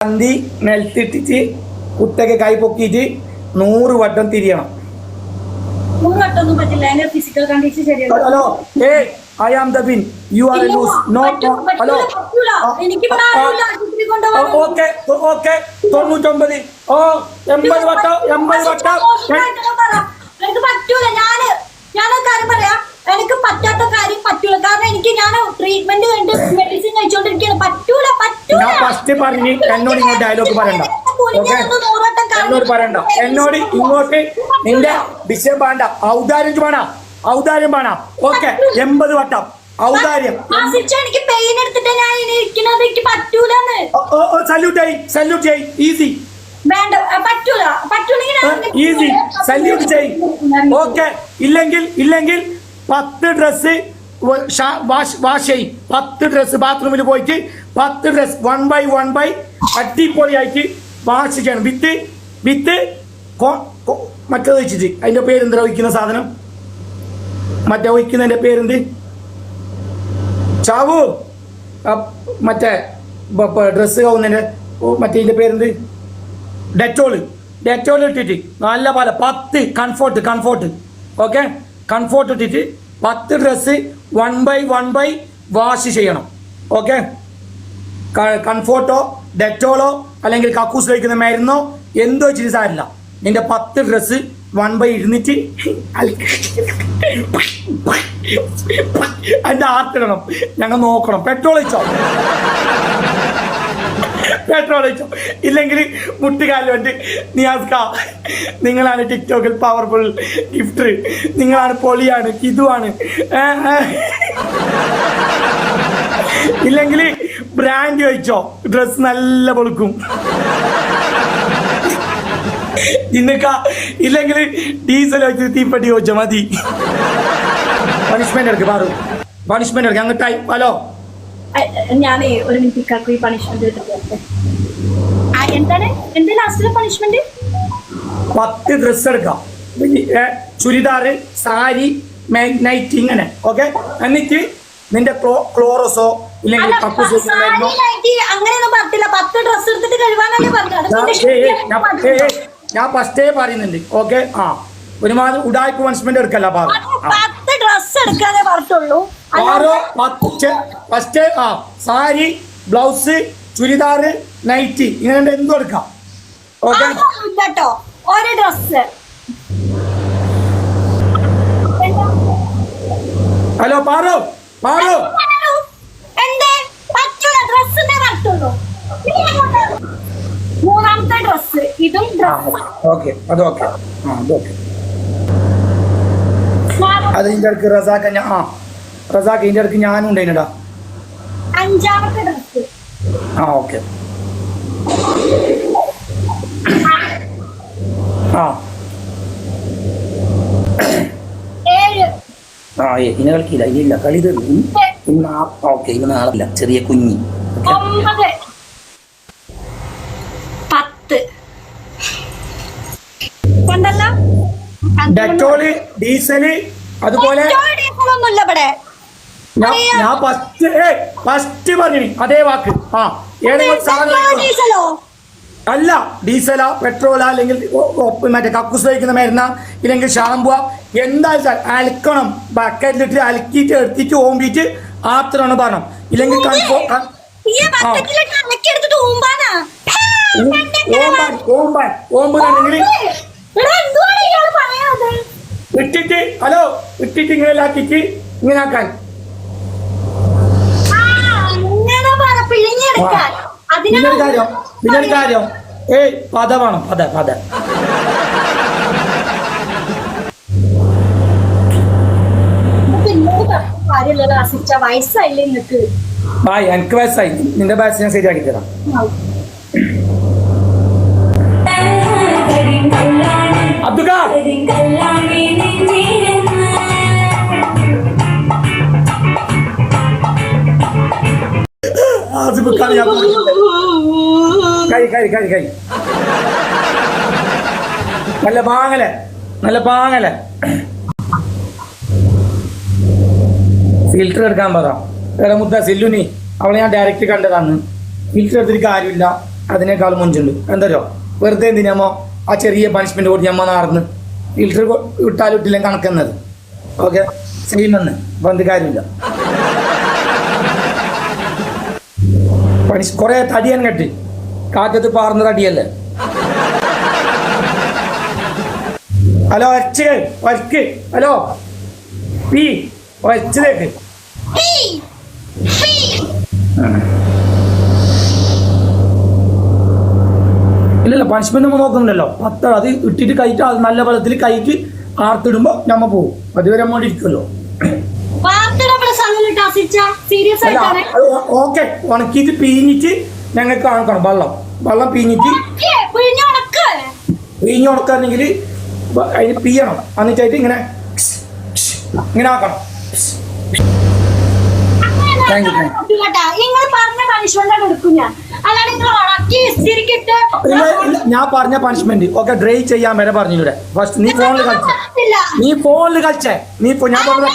പന്തി നിലത്തിട്ടിട്ട് കുത്തൊക്കെ കൈ പൊക്കിയിട്ട് നൂറ് വട്ടം തിരിയണം. Hello hey I am the you are loose hello okay okay. തൊണ്ണൂറ്റൊമ്പത്. ഓ എൺപത് വട്ടം എൺപത് വട്ടം. എനിക്ക് പറ്റൂല ഞാൻ ഞാനൊരു കാര്യം പറയാം. എനിക്ക് പറ്റാത്ത കാര്യം പറ്റൂല. കാരണം എനിക്ക് ഞാൻ ട്രീറ്റ്മെന്റ് കണ്ട് മെഡിസിൻ കഴിച്ചോണ്ടിരിക്കുകയാണ് ഞാൻ ഫസ്റ്റ് പറഞ്ഞു എന്നോട് ഇങ്ങോട്ട് ഡയലോഗ് പറയണ്ട. ഓക്കെ എന്നോട് പറയണ്ട. എന്നോട് ഇങ്ങോട്ട് നിന്റെ വിഷയം വേണ്ട. ഔദാര്യം വേണ. ഔദാര്യം വേണ. ഓക്കെ എൺപത് വട്ടം. ഔദാര്യം. സല്യൂട്ട് ചെയ് സല്യൂട്ട് ചെയ്. ഈസി ഈസി സല്യൂട്ട് ചെയ്. ഓക്കെ ഇല്ലെങ്കിൽ ഇല്ലെങ്കിൽ പത്ത് ഡ്രസ് വാഷ് വാഷ് ചെയ്. പത്ത് ഡ്രസ് ബാത്റൂമിൽ പോയിട്ട് പത്ത് dress one by one by അടിപൊളിയായിട്ട് വാഷ് ചെയ്യണം. വിത്ത് വിത്ത് മറ്റേത് വെച്ചിട്ട്. അതിന്റെ പേരെന്താ വഹിക്കുന്ന സാധനം? മറ്റേ വഹിക്കുന്നതിന്റെ പേരെന്ത്? ചാവു. മറ്റേ ഡ്രസ്സ് കാവുന്നതിന്റെ മറ്റേ ഇതിന്റെ പേരെന്ത്? ഡെറ്റോൾ ഡെറ്റോൾ ഇട്ടിട്ട് നല്ല പോലെ പത്ത് കംഫോർട്ട് കംഫോർട്ട് ഓക്കെ കംഫോർട്ട് ഇട്ടിട്ട് പത്ത് dress one by one by wash ചെയ്യണം. ഓക്കെ കംഫോർട്ടോ ഡെറ്റോളോ അല്ലെങ്കിൽ കക്കൂസ് കഴിക്കുന്ന മരുന്നോ എന്തോ വെച്ചിട്ട് സാരില്ല നിന്റെ പത്ത് ഡ്രസ് വൺ ബൈ ഇരുന്നിട്ട് അതിന്റെ ആർട്ടിടണം ഞങ്ങൾ നോക്കണം. പെട്രോൾ വെച്ചോ പെട്രോൾ വെച്ചോ ഇല്ലെങ്കിൽ മുട്ടുകാലിൽ വേണ്ടി. നിയാസ്ക നിങ്ങളാണ് ടിക്ടോക്കിൽ പവർഫുൾ ഗിഫ്റ്റ് നിങ്ങളാണ് പൊളിയാണ് ഏ. ഇല്ലെങ്കിൽ ബ്രാൻഡ് ചോദിച്ചോ ഡ്രസ് നല്ല പൊളുക്കും ഇന്നക്ക ഇല്ലെങ്കിൽ ഡീസൽ വെച്ച് തീപ്പെട്ടി ചോദിച്ചോ മതി. പണിഷ്മെന്റ് എടുക്ക് പാറു. പണിഷ്മെന്റ് എടുക്ക് അങ്ങോട്ടായി ഹലോ. ഞാനേ ഒരു മിനിറ്റ് ഇക്കാക്ക് ഈ പണിഷ്മെന്റ് എന്താണ്? എന്താ ലാസ്റ്റിലെ പണിഷ്മെന്റ് പത്ത് ഡ്രസ് എടുക്കാം. ചുരിദാറ് സാരി നൈറ്റ് ഇങ്ങനെ ഓക്കെ എന്നിട്ട് നിന്റെ ക്ലോ ക്ലോറസോ ഇല്ലെങ്കിൽ അങ്ങനെയൊന്നും പറഞ്ഞില്ല പത്ത് ഡ്രസ് എടുത്തിട്ട് കഴിവാനല്ലേ പറഞ്ഞത്. ഞാൻ- ഫസ്റ്റേ പറയുന്നുണ്ട്. ഓക്കെ ആ. ഒരുമാതിരി ഉടായ്പ പണിഷ്മെന്റ് എടുക്കല്ല പാറു ആ. പത്ത് ഡ്രസ് എടുക്കാനേ പറഞ്ഞുള്ളൂ ആറോ പത്ത് ഫസ്റ്റ് ആ സാരി ബ്ലൗസ് ചുരിദാറ് നൈറ്റി ഇങ്ങനെ എന്തും എടുക്കാം. ഓക്കെ കേട്ടോ ഒരു ഡ്രസ് ഹലോ പാറു. പറഞ്ഞുള്ളൂ മൂന്നാമത്തെ ഡ്രസ് ഇതും ഓക്കെ അത് ഓക്കെ. ആ അത് ഓക്കെ. അത് ഇതിന്റെ അടുക്ക് റസാക്ക ഞാൻ ആ റസാക്ക് ഇതിന്റെ അടുക്ക് ഞാനും ഉണ്ടായിനടാ. അഞ്ചാമത്തെ ഡ്രസ് ആ ഓക്കെ ആ ഏഴ് ഏ ഇനി കളിക്കില്ല ഇനിയില്ല കളി തീർന്നു ഇന്ന് ആ ഓക്കെ ഇന്ന് നാളല്ല ചെറിയ കുഞ്ഞി. പത്ത്. കണ്ടല്ലോ? ഡെറ്റോൾ ഡീസൽ അതുപോലെ ഞാൻ ഫസ്റ്റ് ഏ ഫസ്റ്റ് പറഞ്ഞു അതേ വാക്ക്. ആ ഏതെങ്കിലും അല്ല ഡീസല പെട്രോളാ അല്ലെങ്കിൽ മറ്റേ കക്കൂസ് വയ്ക്കുന്ന മരുന്ന ഇല്ലെങ്കിൽ ഷാമ്പുവാ. എന്താ അലക്കണം ബക്കറ്റിലിട്ട് അലക്കിയിട്ട് എടുത്തിട്ട് ഓമ്പിയിട്ട് ആത്രമാണ് പറഞ്ഞു ഇല്ലെങ്കിൽ ഇട്ടിട്ട് ഹലോ ഇട്ടിട്ട് ഇങ്ങനെ ആക്കിയിട്ട് ഇങ്ങനെ ആക്കാൻ. പിന്നൊരു കാര്യം പിന്നൊരു കാര്യം. ഏയ് പത വേണം പത പത ആ എനിക്ക് വയസ്സായി. നിന്റെ വയസ്സ് ഞാൻ ശരിയാക്കി തരാം. അബ്ദുക ആസിഫ് കളിയാ കൈ കൈ കൈ കൈ. നല്ല പാങ്ങൽ നല്ല പാങ്ങൽ. ഫിൽറ്റർ എടുക്കാൻ പറ. വേറെ മുദ്ദ സില്ലുനി അവളെ ഞാൻ ഡയറക്റ്റ് കണ്ടതാണ്. ഫിൽറ്റർ എടുത്തിട്ട് കാര്യമില്ല. അതിനേക്കാൾ മുഞ്ചുണ്ട്. എന്തല്ലോ വെറുതെ എന്തിനാമോ ആ ചെറിയ പണിഷ്മെന്റ് കൊടുത്ത് ഞമ്മ നാർന്ന്. ഫിൽറ്റർ ഇട്ടാലും ഇട്ടില്ല കണക്കുന്നത്. ഓക്കെ സെയിമെന്ന് അപ്പൊ എന്ത് കാര്യമില്ല. പണിഷ് കുറെ തടിയാൻ കെട്ടി. കാറ്റത്ത് പാർന്ന തടിയല്ലേ ഹലോ ഒച്ച വരക്ക്. ഹലോ. പി ഒച്ചലേക്ക് ഇല്ലല്ല പണിഷ്മെന്റ് നമ്മൾ നോക്കുന്നുണ്ടല്ലോ. പത്ത് അത് ഇട്ടിട്ട് കയറ്റ് അത് നല്ല വെള്ളത്തിൽ കയറ്റ് ആർത്തിടുമ്പോ നമ്മ പോകും അതുവരെ നമ്മൾ ഇരിക്കുമല്ലോ ഓക്കെ ഉണക്കിയിട്ട് പീഞ്ഞിട്ട് ഞങ്ങൾക്ക് കാണിക്കണം വെള്ളം. വെള്ളം പിഞ്ഞിട്ട്. പീഞ്ഞ് ഉണക്കാണെങ്കിൽ അതിന് പിയണം. എന്നിട്ടായിട്ട് ഇങ്ങനെ ഇങ്ങനെ ആക്കണം. പറഞ്ഞ ഞാൻ പറഞ്ഞ പണിഷ്മെന്റ് ഓക്കെ ഡ്രൈ ചെയ്യാൻ വരെ പറഞ്ഞിവിടെ ഫസ്റ്റ് നീ ഫോണിൽ കളിച്ചേ. നീ ഫോണിൽ കളിച്ചേ. നീ ഇപ്പൊ ഞാൻ പറഞ്ഞു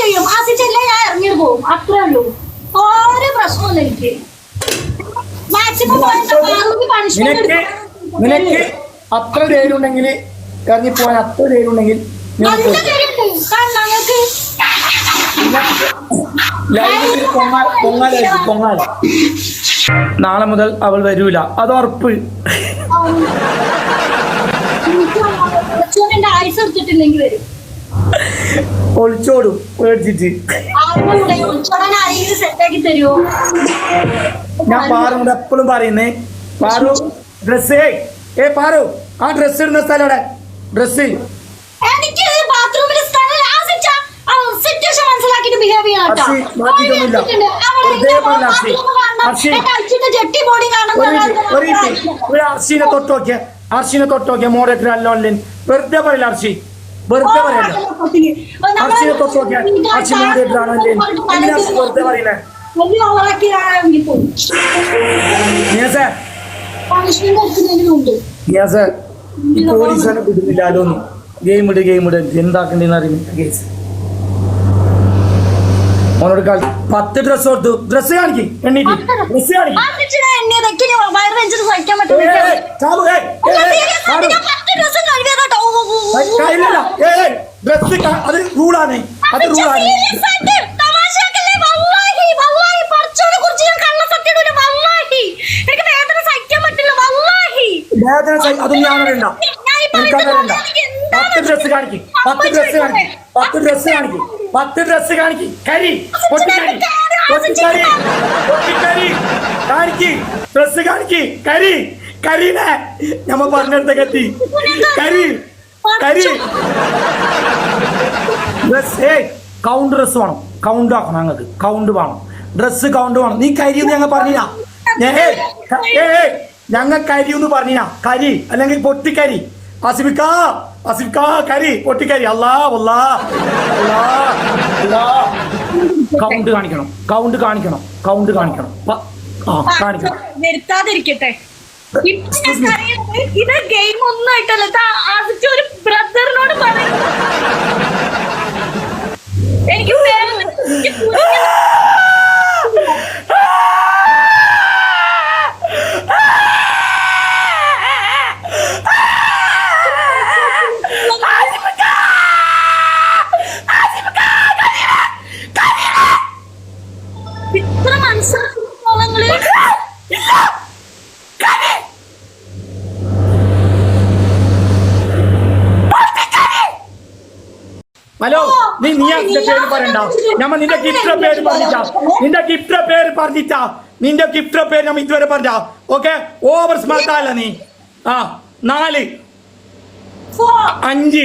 ചെയ്യും. ഞാൻ ഇറങ്ങി പോകും. അത്രേ ഉള്ളൂ. ഒരു പ്രശ്നമൊന്നും എനിക്ക്. മാക്സിമം നിനക്ക് നിനക്ക് അത്ര ധൈര്യമുണ്ടെങ്കിൽ ഇറങ്ങി പോകാൻ അത്ര ധൈര്യമുണ്ടെങ്കിൽ നിനക്ക് ഞങ്ങൾക്ക് ലൈവിൽ പൊങ്ങാൽ പൊങ്ങാലായിരിക്കും പൊങ്ങാൽ നാളെ മുതൽ അവൾ വരൂല. അത് ഉറപ്പ്. ആയുസ് എടുത്തിട്ടില്ലെങ്കിൽ വരും. ഒളിച്ചോടും. പേടിച്ചിട്ട്. ഞാൻ പാറുണ്ട് എപ്പോഴും പറയുന്നേ പാറു ഡ്രസ്സേ ഏ പാറു ആ ഡ്രസ്സ് ഇടുന്ന സ്ഥലം അവിടെ ഡ്രസ് അർഷിനെ തൊട്ട് നോക്കിയ. അർഷിനെ തൊട്ട് നോക്കിയ. മോഡേറ്റർ അല്ല ഓൺലൈൻ വെറുതെ പറയില്ല അർഷി. വെറുതെ പറയല്ല അർഷിനെ തൊട്ട് നോക്കിയ അർഷി മോഡേറ്റർ ആണ് ഓൺലൈൻ എന്തിനാ വെറുതെ നിയാസേ. ഈ പോലീസിനെ വിടുന്നില്ലല്ലോ ഒന്നും ഗെയിം ഇട് ഗെയിം ഇട്. എന്താക്കണ്ടെന്ന് അറിയില്ല. കേസ് ഓനോട് കളി പത്ത് ഡ്രസ് കൊടുത്തു. ഡ്രസ് കാണിക്കും. എണ്ണീറ്റ് ഡ്രസ് കാണിക്കും. ഡ്രസ് അത് റൂളാണ് അത് അത് റൂളാണ് വേദന അതൊന്നും ഞാൻ അറിയണ്ട. ഞാൻ ഈ എനിക്ക് പറയുന്നത് അറിയണ്ട. എനിക്ക് എന്താ പത്ത് ഡ്രസ് കാണിക്കും. പത്ത് ഡ്രസ് കാണിക്കും. പത്ത് ഡ്രസ് കാണിക്കും. പത്ത് ഡ്രസ് കാണിക്കും. കരി. പൊട്ടിക്കരി. പൊട്ടിക്കരി. പൊട്ടിക്കരി. കാണിക്ക്. ഡ്രസ് കാണിക്ക്. കരി. കരീനെ ഞമ്മ പറഞ്ഞിടത്തൊക്കെ എത്തി. കരി കരി. ഡ്രസ് ഏയ് കൗണ്ട് ഡ്രസ് വേണം. കൗണ്ട് ആക്കണം ഞങ്ങൾക്ക്. കൗണ്ട് വേണം. ഡ്രസ് കൗണ്ട് വേണം. നീ കരി എന്ന് ഞങ്ങൾ പറഞ്ഞില്ല ഞങ്ങൾ കരി എന്ന് പറഞ്ഞില്ല കരി അല്ലെങ്കിൽ പൊട്ടിക്കരി. അസിഫിക്ക അസിഫിക്ക കരി പൊട്ടിക്കരി. അല്ലാ അല്ലാ അല്ലാ അല്ലാ കൗണ്ട് കാണിക്കണം. കൗണ്ട് കാണിക്കണം. കൗണ്ട് കാണിക്കണം. ആ കാണിക്കണം. ഇത് ഗെയിം ഒന്നും ആയിട്ടല്ല. ആദ്യത്തെ ഒരു ബ്രദറിനോട് പറയും എനിക്ക് ഇത്ര മനസ്സിലാക്കുമ്പോൾ ഹലോ നീ നീ എന്റെ പേര് പറയണ്ട. നമ്മ നിന്റെ ഗിഫ്റ്റ് പേര് പറഞ്ഞിട്ട. നിന്റെ ഗിഫ്റ്റ് പേര് പറഞ്ഞിട്ട. നിന്റെ ഗിഫ്റ്റ് പേര് നമ്മ ഇതുവരെ പറഞ്ഞ ഓക്കെ? ഓവർ സ്മാർട്ട് അല്ല നീ. ആ നാല്. അഞ്ച്.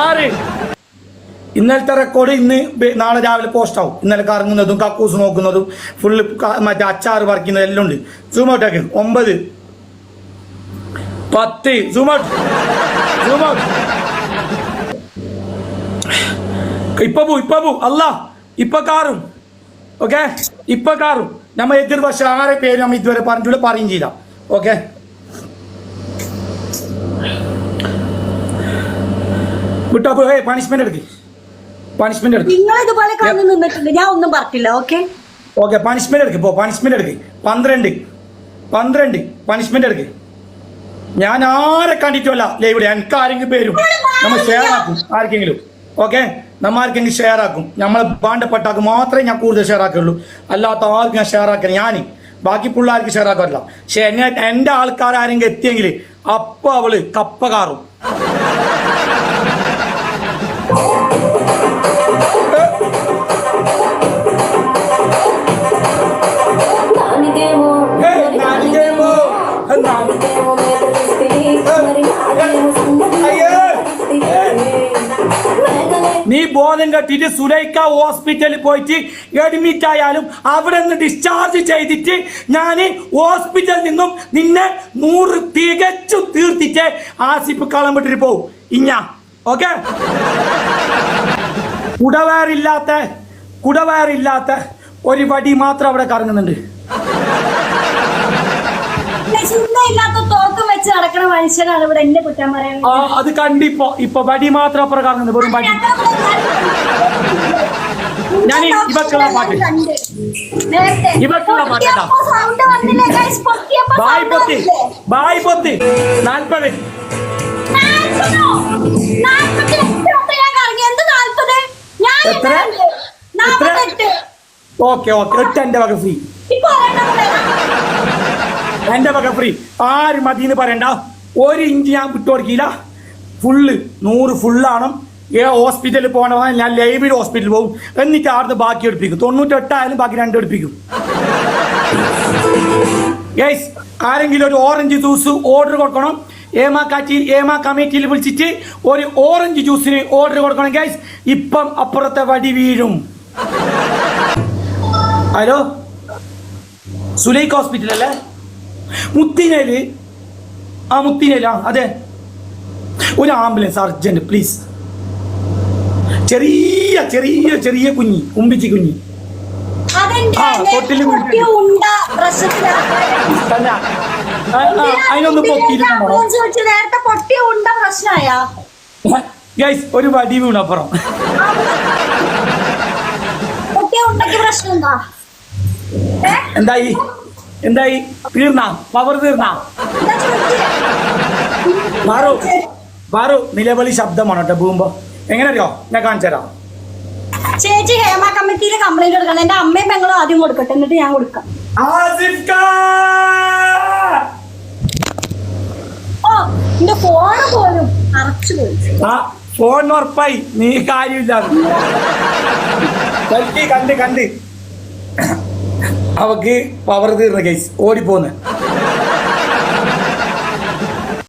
ആറ്. ഇന്നലത്തെ റെക്കോർഡ് ഇന്ന് നാളെ രാവിലെ പോസ്റ്റ് ആവും. ഇന്നലെ കറങ്ങുന്നതും കക്കൂസ് നോക്കുന്നതും ഫുള്ള് മറ്റേ അച്ചാറ് പറിക്കുന്നതും എല്ലാം ഉണ്ട്. സൂമോട്ടേക്ക് ഒമ്പത്. പത്ത്. ഇപ്പൊ പോ ഇപ്പൊ പോ. അല്ല ഇപ്പൊ കാറും. ഓക്കെ ഇപ്പൊ കാറും. നമ്മ എതിർ പക്ഷെ ആരെ പേര് നമ്മ ഇതുവരെ പറഞ്ഞിട്ട് പറയും ചെയ്ത. ഓക്കെ വിട്ടോ ഏ പണിഷ്മെന്റ് എടുക്ക്. പണിഷ്മെന്റ് എടുക്ക്. നിങ്ങൾ ഇതുപോലെ കണ്ണു നിന്നിട്ടുണ്ട് ഞാൻ ഒന്നും പറഞ്ഞില്ല ഓക്കെ ഓക്കെ പണിഷ്മെന്റ് എടുക്ക് പോ. പണിഷ്മെന്റ് എടുക്ക്. പന്ത്രണ്ട്. പന്ത്രണ്ട്. പണിഷ്മെന്റ് എടുക്ക്. ഞാൻ ആരെ കണ്ടിട്ടുമല്ല. ലൈവിടെ എനിക്ക് ആരെങ്കിലും പേരും. നമ്മൾ ഷെയർ ആക്കും ആർക്കെങ്കിലും. ഓക്കെ? നമ്മൾ ആർക്കെങ്കിലും ഷെയർ ആക്കും നമ്മളെ ബാണ്ടപ്പെട്ടാക്ക് മാത്രമേ ഞാൻ കൂടുതൽ ഷെയർ ആക്കുള്ളൂ അല്ലാത്ത ആർക്കും ഞാൻ ഷെയർ ആക്കണം ഞാൻ ബാക്കി പിള്ളേർക്ക് ഷെയർ ആക്കാറില്ല പക്ഷെ എന്നെ എന്റെ ആൾക്കാർ ആരെങ്കിലും എത്തിയെങ്കിൽ അപ്പൊ അവൾ കപ്പ കാറും. നീ ബോധം കെട്ടിട്ട് സുലൈക്ക ഹോസ്പിറ്റലിൽ പോയിട്ട് അഡ്മിറ്റ് ആയാലും അവിടെ നിന്ന് ഡിസ്ചാർജ് ചെയ്തിട്ട് ഞാൻ ഹോസ്പിറ്റലിൽ നിന്നും നിന്നെ നൂറ് തികച്ചു തീർത്തിട്ട് ആസിഫ് കളം വിട്ടിട്ട് പോവും. ഇഞ്ഞ. ഓക്കെ? കുടവയറില്ലാത്ത കുടവയറില്ലാത്ത ഒരു വടി മാത്രം അവിടെ കറങ്ങുന്നുണ്ട്. മനുഷ്യനാണ് ഇവിടെ എന്നെ കുറ്റം പറയാൻ ആ അത് കണ്ടിപ്പോ ഇപ്പൊ വടി മാത്രം അപ്പുറം കറങ്ങുന്നത് വെറും വടി ഞാൻ ഈ ഇവക്കുള്ള പാട്ട്. ഇവക്കുള്ള പാട്ട് കേട്ടോ. സൗണ്ട് വന്നില്ലേ ഗൈസ് പൊട്ടിയപ്പോ ബായ് sound പൊത്തി വന്നില്ലേ? ബായ് പൊത്തി നാൽപ്പത് നാൽപ്പതോ? നാൽപ്പത്തിയെട്ട് വട്ടം ഞാൻ കറങ്ങി. എന്ത് നാൽപ്പത്? ഞാൻ എത്ര? എത്രയുണ്ട്? നാൽപ്പത്തെട്ട്. ഓക്കെ ഓക്കെ എട്ട് എന്റെ വക ഫ്രീ ഇപ്പൊ ഒരെണ്ണം കൂടെ. എന്റെ വക ഫ്രീ ആര് മതി എന്ന് പറയണ്ട ഒരു ഇഞ്ച് ഞാൻ വിട്ടുകൊടുക്കില്ല ഫുള്ള് നൂറ് ഫുള്ളാണ്. ഏ ഹോസ്പിറ്റലിൽ പോകണ ഞാൻ ലൈബ്രറി ഹോസ്പിറ്റലിൽ പോകും. എന്നിട്ട് അവിടുന്ന് ബാക്കി എടുപ്പിക്കും. തൊണ്ണൂറ്റെട്ടായാലും ബാക്കി രണ്ട് എടുപ്പിക്കും. ഗൈസ് ആരെങ്കിലും ഒരു ഓറഞ്ച് ജ്യൂസ് ഓർഡർ കൊടുക്കണം. ഏമാ കാറ്റി ഏമാ കമ്മിറ്റിയിൽ വിളിച്ചിട്ട് ഒരു ഓറഞ്ച് ജ്യൂസിന് ഓർഡർ കൊടുക്കണം ഗൈസ് ഇപ്പം അപ്പുറത്തെ വടി വീഴും. ഹലോ സുലൈക്ക് ഹോസ്പിറ്റൽ അല്ലേ? ആ മുത്തിനേൽ അതെ. ഒരു ആംബുലൻസ് അർജന്റ് പ്ലീസ് ചെറിയ ചെറിയ ചെറിയ കുഞ്ഞി ഉമ്പിച്ചി കുഞ്ഞി. അതിനൊന്ന് ഗൈസ് ഒരു വടി വീണപ്പുറം? എന്തായി? എന്തായി? തീർന്ന? പവർ തീർന്ന? മാറു മാറു നിലവിളി ശബ്ദമാണ് കേട്ടോ ഭൂമ്പോ എങ്ങനെ അറിയോ ഞാൻ കാണിച്ചു തരാം. ചേച്ചി ഹേമ കമ്മിറ്റിയിൽ കംപ്ലൈന്റ് കൊടുക്കണം. എന്റെ അമ്മയും പെങ്ങളും ആദ്യം കൊടുക്കട്ടെ എന്നിട്ട് ഞാൻ കൊടുക്കാം. ഓ എന്റെ ഫോണ് പോലും അറച്ചു പോയി. ആ ഫോൺ ഉറപ്പായി. നീ കാര്യമില്ല കണ്ട് കണ്ട്. അവക്ക് പവർ തീർന്ന കേസ് ഓടിപ്പോന്ന്.